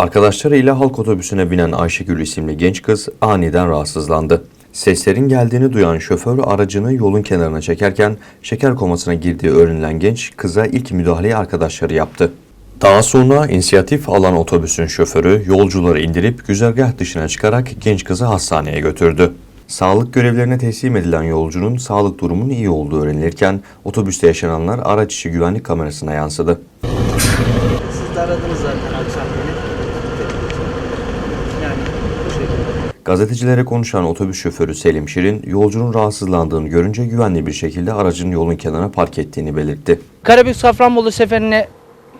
Arkadaşlarıyla halk otobüsüne binen Ayşegül isimli genç kız aniden rahatsızlandı. Seslerin geldiğini duyan şoför aracını yolun kenarına çekerken şeker komasına girdiği öğrenilen genç kıza ilk müdahaleyi arkadaşları yaptı. Daha sonra inisiyatif alan otobüsün şoförü yolcuları indirip güzergah dışına çıkarak genç kızı hastaneye götürdü. Sağlık görevlerine teslim edilen yolcunun sağlık durumunun iyi olduğu öğrenilirken otobüste yaşananlar araç içi güvenlik kamerasına yansıdı. Siz de aradınız zaten akşam beni. Yani bu şekilde. Gazetecilere konuşan otobüs şoförü Selim Şirin, yolcunun rahatsızlandığını görünce güvenli bir şekilde aracın yolun kenarına park ettiğini belirtti. Karabük Safranbolu seferini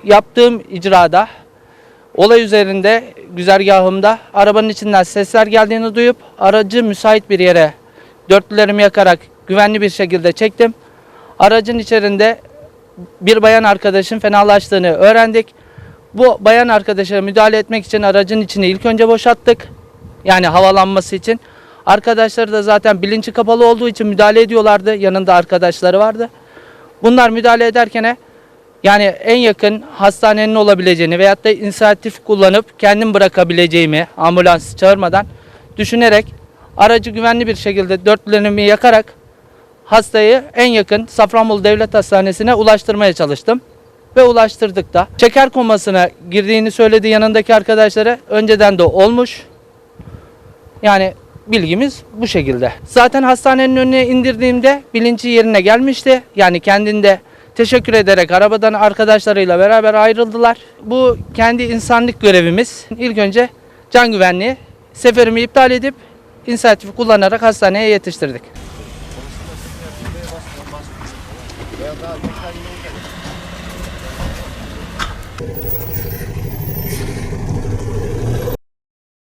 yaptığım icrada olay üzerinde güzergahımda arabanın içinden sesler geldiğini duyup aracı müsait bir yere dörtlülerimi yakarak güvenli bir şekilde çektim. Aracın içerisinde bir bayan arkadaşın fenalaştığını öğrendik. Bu bayan arkadaşa müdahale etmek için aracın içini ilk önce boşalttık. Yani havalanması için. Arkadaşları da zaten bilinci kapalı olduğu için müdahale ediyorlardı. Yanında arkadaşları vardı. Bunlar müdahale ederken yani en yakın hastanenin olabileceğini veyahut da inisiyatif kullanıp kendim bırakabileceğimi ambulans çağırmadan düşünerek aracı güvenli bir şekilde dörtlerimi yakarak hastayı en yakın Safranbolu Devlet Hastanesi'ne ulaştırmaya çalıştım. Ve ulaştırdık da. Şeker komasına girdiğini söyledi yanındaki arkadaşlara. Önceden de olmuş. Yani bilgimiz bu şekilde. Zaten hastanenin önüne indirdiğimde bilinci yerine gelmişti. Yani kendinde teşekkür ederek arabadan arkadaşlarıyla beraber ayrıldılar. Bu kendi insanlık görevimiz. İlk önce can güvenliği seferimi iptal edip inisiyatif kullanarak hastaneye yetiştirdik.